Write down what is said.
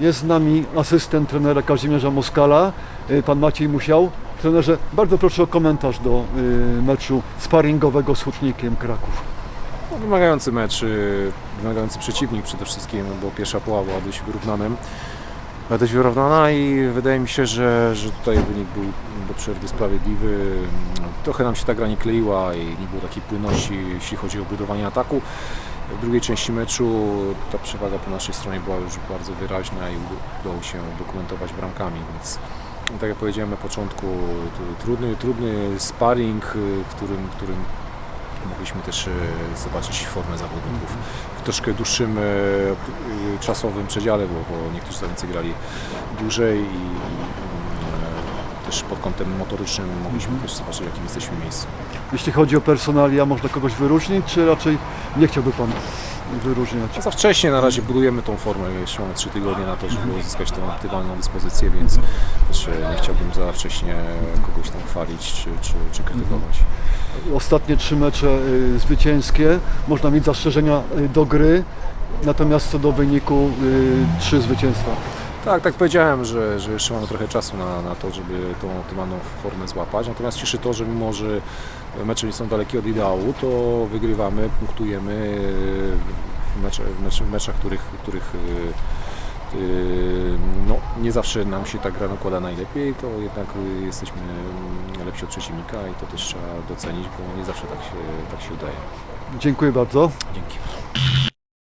Jest z nami asystent trenera Kazimierza Moskala, y, pan Maciej Musiał. Trenerze, bardzo proszę o komentarz do y, meczu sparingowego z Hutnikiem Kraków. No, wymagający mecz, y, wymagający przeciwnik przede wszystkim, bo pierwsza połowa była dość wyrównana. Była dość wyrównana i wydaje mi się, że, że tutaj wynik był do przerwy sprawiedliwy. Trochę nam się ta gra nie kleiła i nie było takiej płynności, jeśli chodzi o budowanie ataku. W drugiej części meczu ta przewaga po naszej stronie była już bardzo wyraźna i udało się dokumentować bramkami, więc tak jak powiedziałem na początku, trudny, trudny sparring, y, w którym, w którym mogliśmy też e, zobaczyć formę zawodników w troszkę dłuższym e, czasowym przedziale, bo, bo niektórzy zawodnicy grali dłużej i, też pod kątem motorycznym mogliśmy też zobaczyć w jakim jesteśmy miejscu. Jeśli chodzi o personalia, można kogoś wyróżnić, czy raczej nie chciałby pan wyróżniać? Za wcześnie na razie budujemy tą formę, jeszcze mamy 3 tygodnie na to, żeby uzyskać tą optymalną dyspozycję, więc też e, nie chciałbym za wcześnie kogoś tam chwalić czy, czy, czy krytykować. Ostatnie trzy mecze y, zwycięskie, można mieć zastrzeżenia y, do gry, natomiast co do wyniku y, trzy zwycięstwa. Tak, tak powiedziałem, że, że jeszcze mamy trochę czasu na, na to, żeby tą optymalną formę złapać. Natomiast cieszy to, że mimo, że mecze nie są dalekie od ideału, to wygrywamy, punktujemy w, mecze, w, mecze, w meczach, których, których yy, yy, no, nie zawsze nam się ta gra nakłada najlepiej, to jednak jesteśmy lepsi od przeciwnika i to też trzeba docenić, bo nie zawsze tak się, tak się udaje. Dziękuję bardzo. Dzięki.